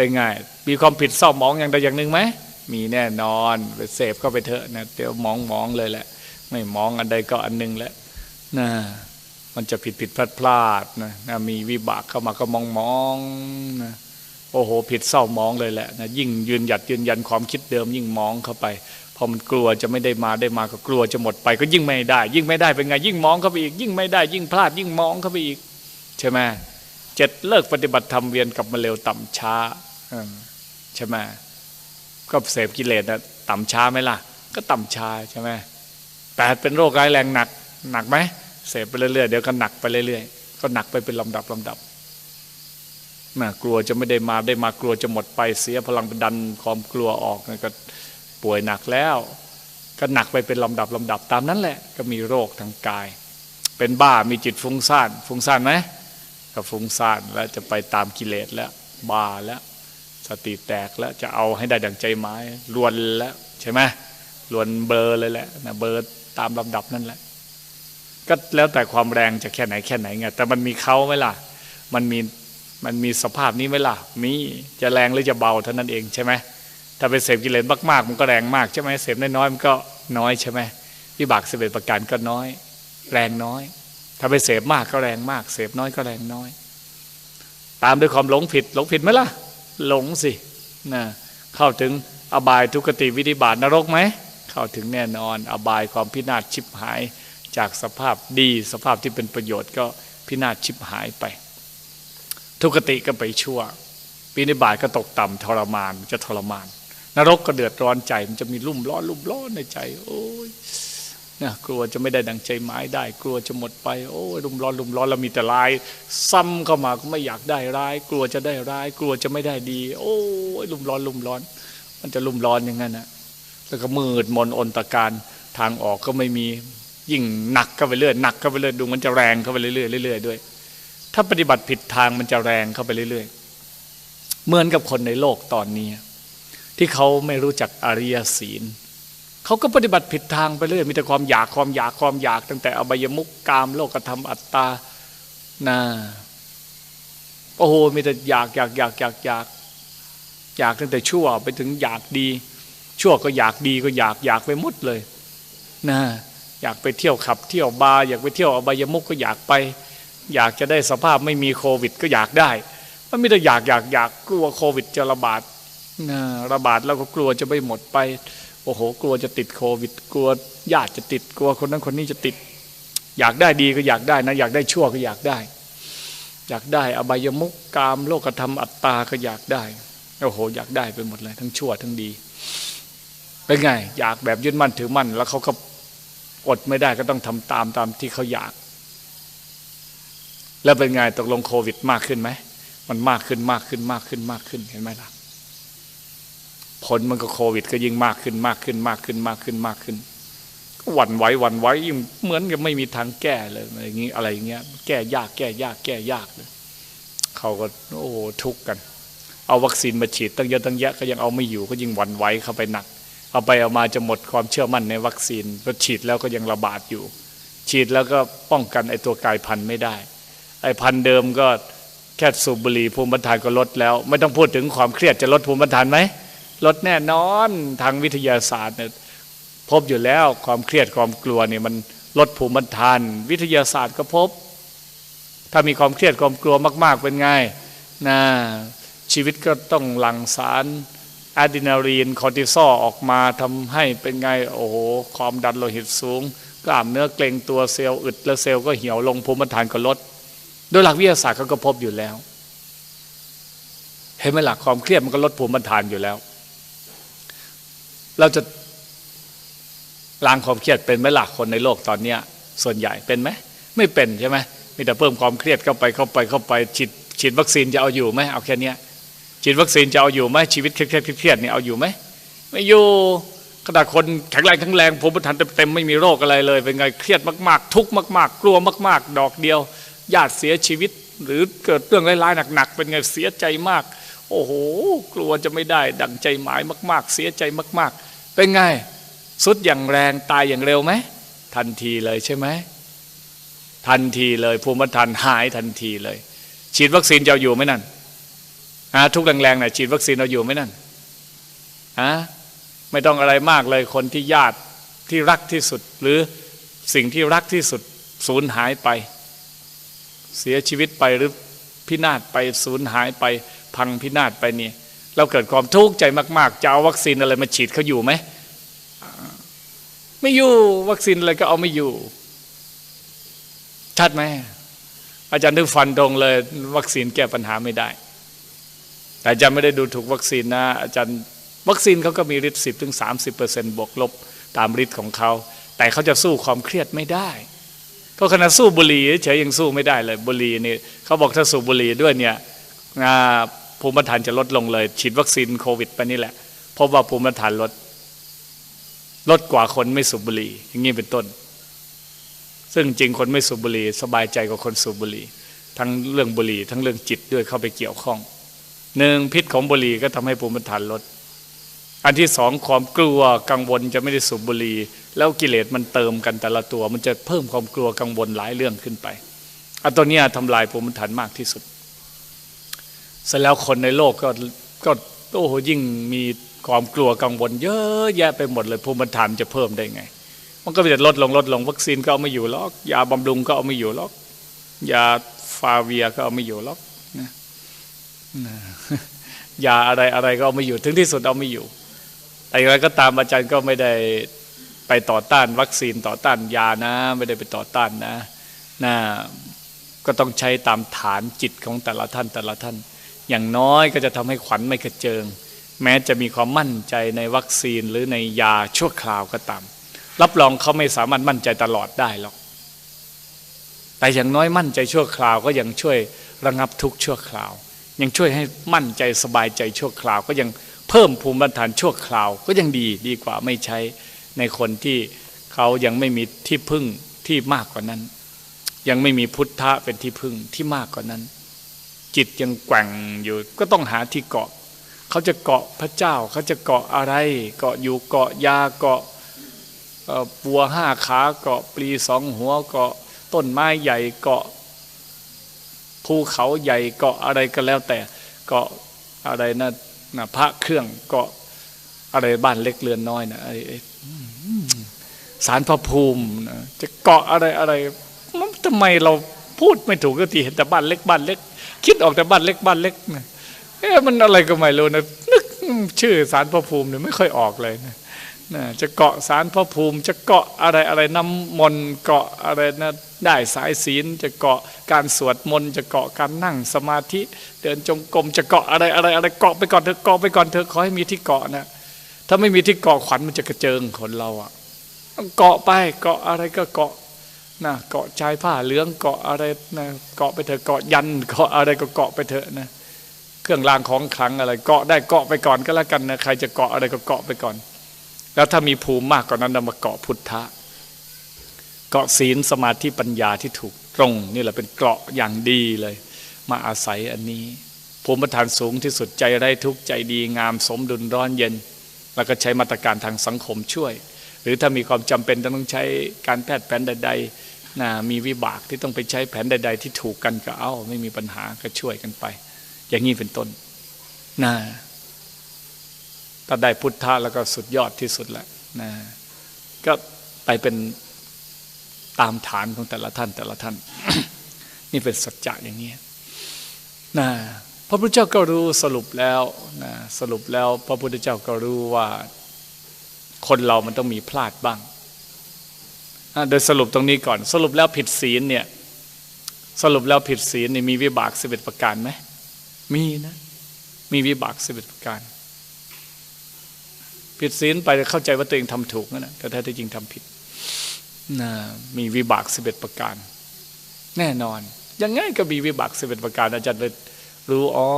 เป็นไงมีความผิดเศร้าหมองอย่างใดอย่างหนึ่งไหมมีแน่นอนไปเสพเข้าไปเถอะนะเดี๋ยวมองมองเลยแหละ ไม่มองอันใดก็อันหนึ่งแหละนะมันจะผิดผิดพลาดพลาดนะนะมีวิบากเข้ามาก็มองมองนะโอ้โห ผิดเศร้ามองเลยแหละนะยิ่งยืนหยัดยืนยันความคิดเดิม ยิ่งมองเข้าไปพอมันกลัวจะไม่ได้มาได้มาก็กลัวจะหมดไป ก็ยิ่งไม่ได้ ยิ่งไม่ได้เป็นไง ยิ่งมองเข้าไปอีก ยิ่งไม่ได้ ยิ่งพลาด ยิ่งมองเข้าไปอีก ใช่ไหมเจ็ดเลิกปฏิบัติธรรมเวียนกับมาเร็วต่ำช้า ใช่ไหมก็เสพกิเลสนะต่ำช้าไหมล่ะ ก็ต่ำช้าใช่ไหมแปดเป็นโรคร้ายแรงหนักหนักไหมเสพไปเรื่อยๆเดี๋ยวก็หนักไปเรื่อยๆก็หนักไปเป็นลำดับลำดับน่ากลัวจะไม่ได้มาได้มากลัวจะหมดไปเสียพลังไปดันความกลัวออกก็ป่วยหนักแล้ว ก็หนักไปเป็นลำดับลำดับตามนั้นแหละ ก็มีโรคทางกาย เป็นบ้ามีจิตฟุ้งซ่านฟุ้งซ่านไหมก็ฟุ้งซ่านแล้วจะไปตามกิเลสแล้วบ้าแล้ว สติแตกแล้วจะเอาให้ได้ดังใจหมายรวนแล้วใช่ไหมรวนเบอร์เลยแหละนะเบอร์ตามลำดับนั่นแหละ ก็แล้วแต่ความแรงจะแค่ไหนแค่ไหนไงแต่มันมีเขาไหมล่ะ มันมีมันมีสภาพนี้ไหมล่ะมีจะแรงหรือจะเบาเท่านั้นเองใช่ไหมถ้าไปเสพกิเลสมากๆมันก็แรงมากใช่ไหมเสพน้อยๆมันก็น้อยใช่ไหมวิบากสิบเอ็ดประการก็น้อย แรงน้อย ถ้าไปเสพมากก็แรงมาก เสพน้อยก็แรงน้อย ตามด้วยความหลงผิดหลงผิดไหมล่ะ หลงสินะเข้าถึงอบายทุกติวิธิบาตนรกไหมเข้าถึงแน่นอน อบายความพินาศชิบหาย จากสภาพดี สภาพที่เป็นประโยชน์ก็พินาศชิบหายไป ทุกติก็ไปชั่ววินิบาตก็ตกต่ำทรมานจะทรมาน นรกก็เดือดร้อนใจมันจะมีรุ่มร้อนรุ่มร้อนในใจ โอ้ย นะกลัวจะไม่ได้ดังใจหมายได้ กลัวจะหมดไปโอ้ยรุมร้อนรุมร้อนแล้วมีแต่ร้าย ซ้ำเข้ามาก็ไม่อยากได้ร้าย กลัวจะได้ร้าย กลัวจะไม่ได้ดี โอ้ยรุมร้อนรุมร้อน มันจะรุมร้อนอย่างนั้นนะแล้วก็มืดมนอนตะการทางออกก็ไม่มียิ่งหนักเข้าไปเรื่อยหนักเข้าไปเรื่อยดูมันจะแรงเข้าไปเรื่อยๆเรื่อยๆด้วย ถ้าปฏิบัติผิดทางมันจะแรงเข้าไปเรื่อยๆเหมือนกับคนในโลกตอนนี้ ที่เขาไม่รู้จักอริยศีล เขาก็ปฏิบัติผิดทางไปเรื่อยมีแต่ความอยากความอยากความอยากตั้งแต่อบายมุกกามโลกธรรมอัตตานะโอ้โหมีแต่อยากอยากอยากอยากอยากอยากตั้งแต่ชั่วไปถึงอยากดี ชั่วก็อยากดีก็อยากอยากไปหมดเลยนะอยากไปเที่ยวขับเที่ยวบาร์อยากไปเที่ยวอบายมุกก็อยากไป อยากจะได้สภาพไม่มีโควิดก็อยากได้มันไม่ได้อยากอยากอยากกลัวโควิดจะระบาดนะระบาดแล้วก็กลัวจะไม่หมดไป โอ้โห กลัวจะติดโควิด กลัวญาติจะติดกลัวคนนั้นคนนี้จะติด อยากได้ดีก็อยากได้นะ อยากได้ชั่วก็อยากได้ อยากได้อบายมุกกามโลกธรรมอัตตาก็อยากได้โอ้โห อยากได้ไปหมดเลยทั้งชั่วทั้งดีเป็นไง อยากแบบยึดมั่นถือมั่น แล้วเขาก็อดไม่ได้ก็ต้องทำตามตามที่เขาอยาก แล้วเป็นไงตกลงโควิดมากขึ้นไหมมันมากขึ้นมากขึ้นมากขึ้นมากขึ้นเห็นไหมล่ะ ผลมันก็โควิด ก็ยิ่งมากขึ้นมากขึ้นมากขึ้นมากขึ้นมากขึ้นก็หวั่นไหวหวั่นไหวยิ่งเหมือนกับไม่มีทางแก้เลยอะไรอย่างนี้อะไรเงี้ยแก้ยากแก้ยากแก้ยากเลยเขาก็โอ้ทุกข์กัน เอาวัคซีนมาฉีดตั้งเยอะตั้งแยะก็ยังเอาไม่อยู่ก็ยิ่งหวั่นไหวเข้าไปหนัก เอาไปเอามาจะหมดความเชื่อมั่นในวัคซีนก็ฉีดแล้วก็ยังระบาดอยู่ ฉีดแล้วก็ป้องกันไอ้ตัวกายพันธุ์ไม่ได้ ไอ้พันธุ์เดิมก็แค่สูบบุหรี่ภูมิต้านก็ลดแล้ว ไม่ต้องพูดถึงความเครียดจะลดภูมิต้านไหม ลดแน่นอนทางวิทยาศาสตร์เนี่ยพบอยู่แล้วความเครียดความกลัวเนี่ยมันลดภูมิทาน วิทยาศาสตร์ก็พบ ถ้ามีความเครียดความกลัวมาก ๆ เป็นไงนะชีวิตก็ต้องหลั่งสารอะดรีนาลีนคอร์ติซอลออกมาทำให้เป็นไงโอ้โหความดันโลหิตสูง กล้ามเนื้อเกร็งตัวเซลล์อึดแล้วเซลล์ก็เหี่ยวลงภูมิทานก็ลด โดยหลักวิทยาศาสตร์เขาก็พบอยู่แล้ว เห็นไหมหลักความเครียดมันก็ลดภูมิทานอยู่แล้ว เราจะล้างความเครียดเป็นไหมล่ะคนในโลกตอนเนี้ย ส่วนใหญ่เป็นไหมไม่เป็นใช่ไหมมีแต่เพิ่มความเครียดเข้าไปเข้าไปเข้าไปฉีดฉีดวัคซีนจะเอาอยู่ไหมเอาแค่นี้ฉีดวัคซีนจะเอาอยู่ไหมชีวิตเครียดเครียดเนี่ยเอาอยู่ไหมไม่อยู่ขนาดคนแข็งแรงทั้งแรงภูมิทันเต็มไม่มีโรคอะไรเลย เป็นไงเครียดมากๆ ทุกข์มาก ๆ กลัวมาก ๆ ดอกเดียวญาติเสียชีวิต หรือเกิดเรื่องร้ายๆหนักๆเป็นไงเสียใจมาก โอ้โห กลัวจะไม่ได้ ดังใจหมายมาก ๆ เสียใจมาก ๆ เป็นไง สุดอย่างแรงตายอย่างเร็วไหม ทันทีเลยใช่ไหม ทันทีเลย ภูมิทันหายทันทีเลย ฉีดวัคซีนจะอยู่ไหมนั่นอ่าทุกแรงๆนะฉีดวัคซีนเราอยู่ไหมนั่นอ่าไม่ต้องอะไรมากเลยคนที่ญาติที่รักที่สุด หรือสิ่งที่รักที่สุดสูญหายไป เสียชีวิตไปหรือพินาศไปสูญหายไปพังพินาศไปนี่ เราเกิดความทุกข์ใจมากๆ จะเอาวัคซีนอะไรมาฉีดเขาอยู่ไหม ไม่อยู่วัคซีนอะไรก็เอาไม่อยู่ ชัดไหมอาจารย์นึกฟันตรงเลย วัคซีนแก้ปัญหาไม่ได้ แต่อาจารย์ไม่ได้ดูถูกวัคซีนนะ อาจารย์วัคซีนเขาก็มีฤทธิ์สิบถึงสามสิบเปอร์เซ็นต์บวกลบตามฤทธิ์ของเขา แต่เขาจะสู้ความเครียดไม่ได้ก็ขณะสู้บุหรี่เฉยยังสู้ไม่ได้เลยบุหรี่นี่เขาบอกถ้าสูบบุหรี่ด้วยเนี่ย ภูมิฐานจะลดลงเลย ฉีดวัคซีนโควิดไปนี่แหละพบว่าภูมิฐานลด ลดกว่าคนไม่สูบบุหรี่อย่างนี้เป็นต้น ซึ่งจริงคนไม่สูบบุหรี่สบายใจกว่าคนสูบบุหรี่ ทั้งเรื่องบุหรี่ ทั้งเรื่องจิตด้วยเข้าไปเกี่ยวข้องหนึ่งพิษของบุหรี่ก็ทำให้ภูมิฐานลด อันที่สองความกลัวกังวลจะไม่ได้สูบบุหรี่แล้วกิเลสมันเติมกันแต่ละตัว มันจะเพิ่มความกลัวกังวลหลายเรื่องขึ้นไปอันตัวนี้ทำลายภูมิฐานมากที่สุด เสร็จแล้วคนในโลกก็ก็โอ้โหยิ่งมีความกลัวกังวลเยอะแยะไปหมดเลยภูมิฐานจะเพิ่มได้ไง มันก็จะลดลงลดลงวัคซีนก็เอาไม่อยู่หรอกยาบำรุงก็เอาไม่อยู่หรอกยาฟาเวียก็เอาไม่อยู่หรอกนะยาอะไรอะไรก็เอาไม่อยู่ถึงที่สุดเอาไม่อยู่ แต่อย่างไรก็ตามอาจารย์ก็ไม่ได้ไปต่อต้าน วัคซีนต่อต้านยานะ ไม่ได้ไปต่อต้านนะนะก็ต้องใช้ตามฐานจิตของแต่ละท่านแต่ละท่าน อย่างน้อยก็จะทำให้ขวัญไม่กระเจิง แม้จะมีความมั่นใจในวัคซีนหรือในยาชั่วคราวก็ตาม รับรองเขาไม่สามารถมั่นใจตลอดได้หรอก แต่อย่างน้อยมั่นใจชั่วคราวก็ยังช่วยระงับทุกชั่วคราว ยังช่วยให้มั่นใจสบายใจชั่วคราว ก็ยังเพิ่มภูมิต้านทานชั่วคราว ก็ยังดีดีกว่าไม่ใช้ในคนที่เขายังไม่มีที่พึ่งที่มากกว่านั้น ยังไม่มีพุทธะเป็นที่พึ่งที่มากกว่านั้น จิตยังแกว่งอยู่ก็ต้องหาที่เกาะ เขาจะเกาะพระเจ้า เขาจะเกาะอะไร เกาะอยู่เกาะยาเกาะปัวห้าขาเกาะปลีสองหัวเกาะต้นไม้ใหญ่เกาะภูเขาใหญ่เกาะอะไรก็แล้วแต่เกาะอะไรนะนะพระเครื่องเกาะอะไรบ้านเล็กเรือนน้อยนะไอ้สารพระภูมินะจะเกาะอะไรอะไรทำไมเราพูดไม่ถูกก็ทีเห็นแต่บ้านเล็กบ้านเล็ก คิดออกแต่บ้านเล็กบ้านเล็กนะเอ๊ะมันอะไรก็ไม่รู้นะนึกชื่อสารพระภูมิเนี่ยไม่ค่อยออกเลยนะนะจะเกาะสารพระภูมิ จะเกาะอะไรอะไรน้ำมนต์เกาะอะไรนะได้สายศีล จะเกาะการสวดมนต์จะเกาะการนั่งสมาธิเดินจงกรมจะเกาะอะไรอะไรอะไรเกาะไปก่อนเถอะเกาะไปก่อนเถอะขอให้มีที่เกาะนะถ้าไม่มีที่เกาะขวัญมันจะกระเจิงคนเราอะเกาะไปเกาะอะไรก็เกาะ นะเกาะชายผ้าเหลืองเกาะอะไรนะเกาะไปเถอะเกาะยันเกาะอะไรก็เกาะไปเถอะนะเครื่องรางของขลังอะไร เกาะได้เกาะไปก่อนก็แล้วกันนะใครจะเกาะอะไรก็เกาะไปก่อน แล้วถ้ามีภูมิมากกว่านั้นเรามาเกาะพุทธะเกาะศีลสมาธิปัญญาที่ถูกตรงนี่แหละเป็นเกาะอย่างดีเลย มาอาศัยอันนี้ภูมิฐานสูงที่สุดใจไร้ทุกข์ใจดีงามสมดุลร้อนเย็น แล้วก็ใช้มาตรการทางสังคมช่วย หรือถ้ามีความจำเป็นต้องใช้การแพทย์แผนใดๆนะมีวิบากที่ต้องไปใช้แผนใด ๆ ที่ถูกกันก็เอาไม่มีปัญหาก็ช่วยกันไป อย่างนี้เป็นต้นนะถ้าได้พุทธะแล้วก็สุดยอดที่สุดแหละนะก็ไปเป็นตามฐานของแต่ละท่านแต่ละท่าน นี่เป็นสัจจะอย่างนี้นะพระพุทธเจ้าก็รู้สรุปแล้วนะสรุปแล้วพระพุทธเจ้าก็รู้ว่า คนเรามันต้องมีพลาดบ้างโดยสรุปตรงนี้ก่อน สรุปแล้วผิดศีลเนี่ยสรุปแล้วผิดศีลเนี่ยมีวิบากสิบเอ็ดประการไหมมีนะ มีวิบากสิบเอ็ดประการ ผิดศีลไปเข้าใจว่าตัวเองทำถูกนั่นแหละแต่แท้ที่จริงทำผิดนะมีวิบากสิบเอ็ดประการ แน่นอน ยังไงก็มีวิบากสิบเอ็ดประการ อาจารย์เลยรู้อ๋อ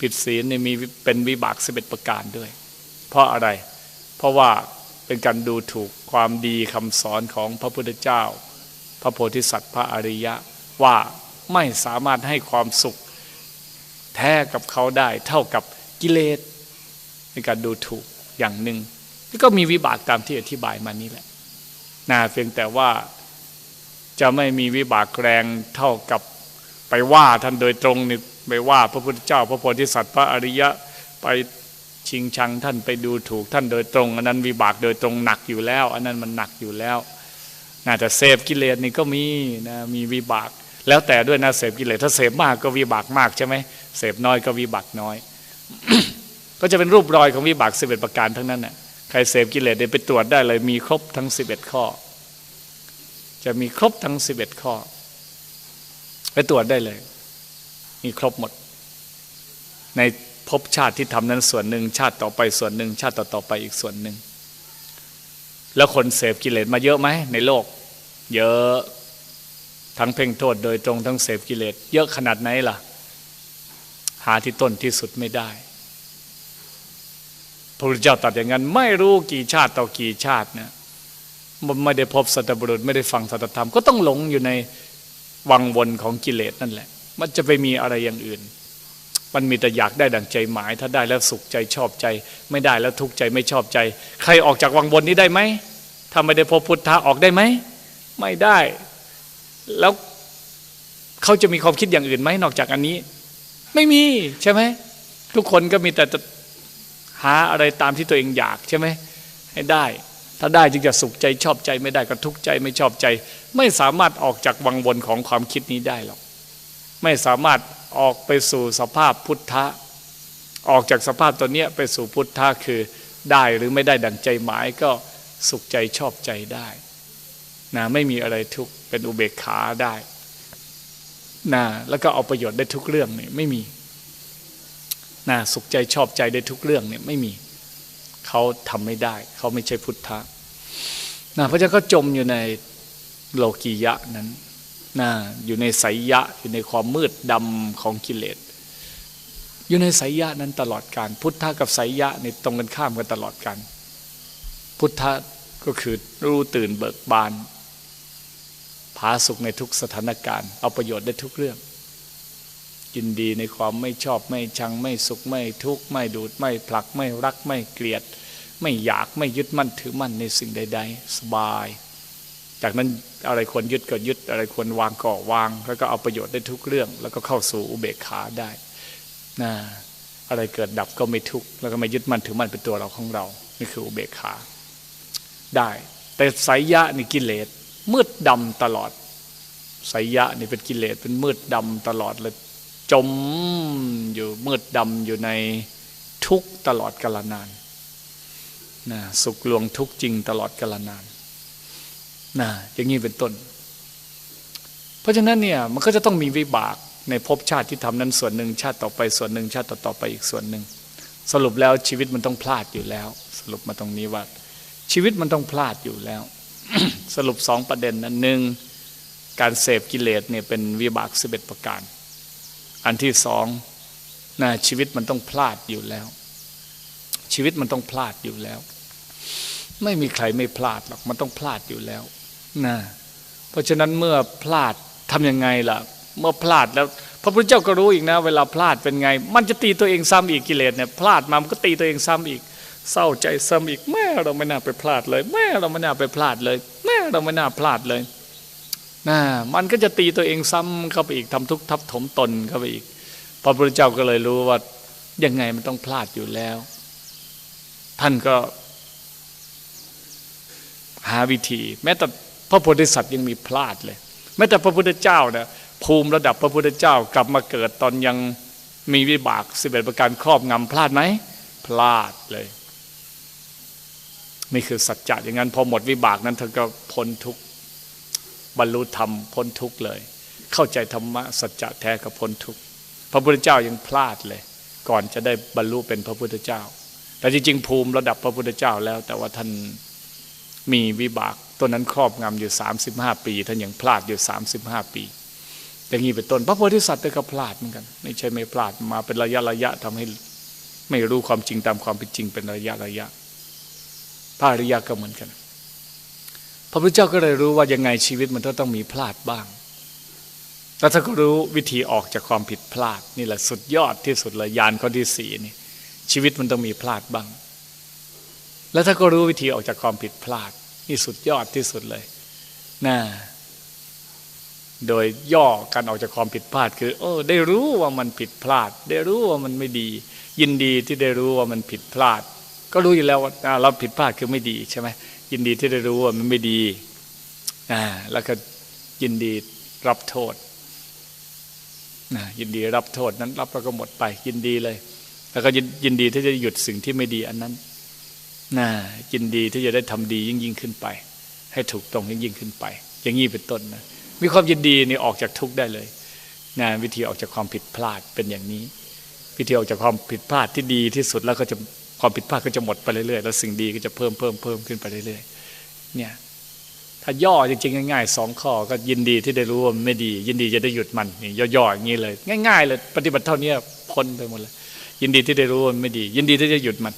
ผิดศีลเนี่ยมีเป็นวิบากสิบเอ็ดประการด้วย เพราะอะไรเเพราะว่าเป็นการดูถูกความดีคำสอนของพระพุทธเจ้า พระโพธิสัตว์พระอริยะว่าไม่สามารถให้ความสุข แท้กับเขาได้เท่ากับกิเลสในการดูถูกอย่างหนึ่งก็มีวิบากตามที่อธิบายมานี้แหละนะเพียงแต่ว่าจะไม่มีวิบากแรงเท่ากับไปว่าท่านโดยตรงนี่ไม่ว่าพระพุทธเจ้า พระโพธิสัตว์พระอริยะไป ชิงชังท่านไปดูถูกท่านโดยตรง อันนั้นวิบากโดยตรงหนักอยู่แล้ว อันนั้นมันหนักอยู่แล้วน่าจะเสพกิเลสนี่ก็มีนะมีวิบาก แล้วแต่ด้วยนะเสพกิเลสถ้าเสพมากก็วิบากมากใช่ไหมเสพน้อยก็วิบากน้อย ก็จะเป็นรูปรอยของวิบากสิบเอ็ดประการทั้งนั้นน่ะใครเสพกิเลสเดี๋ยวไปตรวจได้เลยมีครบทั้งสิบเอ็ดข้อ จะมีครบทั้งสิบเอ็ดข้อ ไปตรวจได้เลย มีครบหมด ใน ภพชาติที่ทำนั้นส่วนหนึ่ง ชาติต่อไปส่วนหนึ่ง ชาติต่อต่อไปอีกส่วนหนึ่ง แล้วคนเสพกิเลสมาเยอะไหมในโลก เยอะทั้งเพ่งโทษโดยตรงทั้งเสพกิเลสเยอะขนาดไหนล่ะ หาที่ต้นที่สุดไม่ได้พระพุทธเจ้าตรัสอย่างนั้น ไม่รู้กี่ชาติต่อกี่ชาตินี่ยมันไม่ได้พบสัตบุรุษไม่ได้ฟังสัตธรรม ก็ต้องหลงอยู่ในวังวนของกิเลสนั่นแหละ มันจะไปมีอะไรอย่างอื่น มันมีแต่อยากได้ดังใจหมาย ถ้าได้แล้วสุขใจชอบใจ ไม่ได้แล้วทุกข์ใจไม่ชอบใจ ใครออกจากวังวนนี้ได้ไหมถ้าไม่ได้พบพุทธะออกได้ไหมไม่ได้ แล้วเขาจะมีความคิดอย่างอื่นไหมนอกจากอันนี้ ไม่มีใช่ไหมทุกคนก็มีแต่จะหาอะไรตามที่ตัวเองอยากใช่ไหมให้ได้ ถ้าได้จึงจะสุขใจชอบใจไม่ได้ก็ทุกข์ใจไม่ชอบใจ ไม่สามารถออกจากวังวนของความคิดนี้ได้หรอก ไม่สามารถออกไปสู่สภาพพุทธะ ออกจากสภาพตัวเนี้ยไปสู่พุทธะคือได้หรือไม่ได้ดังใจหมายก็สุขใจชอบใจได้นะไม่มีอะไรทุกเป็นอุเบกขาได้นะแล้วก็เอาประโยชน์ได้ทุกเรื่องเนี่ยไม่มีนะสุขใจชอบใจได้ทุกเรื่องเนี่ยไม่มีเขาทำไม่ได้ เขาไม่ใช่พุทธะนะเพราะฉะนั้นเขาจมอยู่ในโลกียะนั้น นะอยู่ในไสยะอยู่ในความมืดดำของกิเลส อยู่ในไสยะนั้นตลอดการ พุทธะกับไสยะในตรงกันข้ามกันตลอดการพุทธะก็คือรู้ตื่นเบิกบานผาสุขในทุกสถานการณ์ เอาประโยชน์ได้ทุกเรื่อง ยินดีในความไม่ชอบไม่ชังไม่สุขไม่ทุกข์ไม่ดูดไม่ผลักไม่รักไม่เกลียด ไม่อยากไม่ยึดมั่นถือมั่นในสิ่งใด ๆ สบาย จากนั้นอะไรควรยึดก็ยึด อะไรควรวางก็วาง แล้วก็เอาประโยชน์ได้ทุกเรื่อง แล้วก็เข้าสู่อุเบกขาได้นะอะไรเกิดดับก็ไม่ทุกข์แล้วก็ไม่ยึดมั่นถือมั่นเป็นตัวเราของเรานี่คืออุเบกขาได้ แต่ไสยะนี่กิเลสมืดดำตลอดไสยะนี่เป็นกิเลสเป็นมืดดำตลอดเลยจมอยู่มืดดำอยู่ในทุกตลอดกาลนานนะสุขลวงทุกจริงตลอดกาลนาน นะอย่างนี้เป็นต้น เพราะฉะนั้นเนี่ยมันก็จะต้องมีวิบากในภพชาติที่ทำนั้นส่วนหนึ่งชาติต่อไปส่วนหนึ่งชาติต่อไปอีกส่วนหนึ่ง สรุปแล้วชีวิตมันต้องพลาดอยู่แล้ว สรุปมาตรงนี้ว่า ชีวิตมันต้องพลาดอยู่แล้ว สรุปสองประเด็นนั้นหนึ่งการเสพกิเลสเนี่ยเป็นวิบากสิบเอ็ดประการ อันที่สองนะชีวิตมันต้องพลาดอยู่แล้ว ชีวิตมันต้องพลาดอยู่แล้ว ไม่มีใครไม่พลาดหรอกมันต้องพลาดอยู่แล้ว นะเพราะฉะนั้นเมื่อพลาดทำยังไงล่ะ เมื่อพลาดแล้ว พระพุทธเจ้าก็รู้อีกนะ เวลาพลาดเป็นไง มันจะตีตัวเองซ้ำอีกกิเลสเนี่ยพลาดมามันก็ตีตัวเองซ้ำอีก เศร้าใจซ้ำอีกแม่เราไม่น่าไปพลาดเลย แม่เราไม่น่าไปพลาดเลย แม่เราไม่น่าพลาดเลยนะมันก็จะตีตัวเองซ้ำเข้าไปอีกทำทุกข์ทับถมตนเข้าไปอีก พระพุทธเจ้าก็เลยรู้ว่ายังไงมันต้องพลาดอยู่แล้ว ท่านก็หาวิธี แม้แต่ ระโพธิสัตว์ยังมีพลาดเลยแม้แต่พระพุทธเจ้าเนี่ยภูมิระดับพระพุทธเจ้ากลับมาเกิดตอนยังมีวิบากสิบเอ็ดประการครอบงำพลาดไหมพลาดเลยนี่คือสัจจะอย่างนั้นพอหมดวิบากนั้นเธอก็พ้นทุกบรรลุธรรมพ้นทุกเลย เข้าใจธรรมะสัจจะแท้กับพ้นทุกพระพุทธเจ้ายังพลาดเลย ก่อนจะได้บรรลุเป็นพระพุทธเจ้า แต่จริงๆภูมิระดับพระพุทธเจ้าแล้ว แต่ว่าท่านมีวิบาก ตัวนั้นครอบงำอยู่ 35 ปี ท่านยังพลาดอยู่ 35 ปี อย่างนี้เป็นต้น พระโพธิสัตว์ก็พลาดเหมือนกันไม่ใช่ไม่พลาดมาเป็นระยะระยะทำให้ไม่รู้ความจริงตามความเป็นจริงเป็นระยะระยะพระอริยะก็เหมือนกัน พระพุทธเจ้าก็เลยรู้ว่ายังไงชีวิตมันต้องมีพลาดบ้างแล้วท่านก็รู้วิธีออกจากความผิดพลาด นี่แหละสุดยอดที่สุดเลยยานข้อที่สี่นี่ ชีวิตมันต้องมีพลาดบ้าง แล้วถ้าก็รู้วิธีออกจากความผิดพลาด นี่สุดยอดที่สุดเลยนะโดยย่อการออกจากความผิดพลาด คือ โอ้ได้รู้ว่ามันผิดพลาด ได้รู้ว่ามันไม่ดี ยินดีที่ได้รู้ว่ามันผิดพลาด ก็รู้อยู่แล้วว่าเราผิดพลาดคือไม่ดีใช่ไหมยินดีที่ได้รู้ว่ามันไม่ดีอ่าแล้วก็ยินดีรับโทษนะยินดีรับโทษนั้นรับแล้วก็หมดไปยินดีเลย แล้วก็ยินดีที่จะหยุดสิ่งที่ไม่ดีอันนั้น นะยินดีที่จะได้ทำดียิ่งยิ่งขึ้นไป ให้ถูกตรงยิ่งยิ่งขึ้นไป อย่างนี้เป็นต้นนะมีความยินดีนี่ออกจากทุกข์ได้เลยนะวิธีออกจากความผิดพลาดเป็นอย่างนี้ วิธีออกจากความผิดพลาดที่ดีที่สุดแล้วก็จะความผิดพลาดก็จะหมดไปเรื่อยๆแล้วสิ่งดีก็จะเพิ่มเพิ่มเพิ่มขึ้นไปเรื่อยๆเนี่ยถ้าย่อจริงๆง่ายๆสองข้อก็ยินดีที่ได้รู้ว่าไม่ดี ยินดีจะได้หยุดมันนี่ย่อๆอย่างนี้เลย ง่าย ๆ เลย ปฏิบัติเท่านี้พ้นไปหมดเลย ยินดีที่ได้รู้ว่าไม่ดี ยินดีที่จะหยุดมัน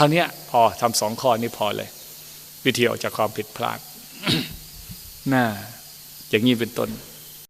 เท่านี้พอทำสองข้อนี้พอเลย วิธีออกจากความผิดพลาดน่าอย่างนี้เป็นต้น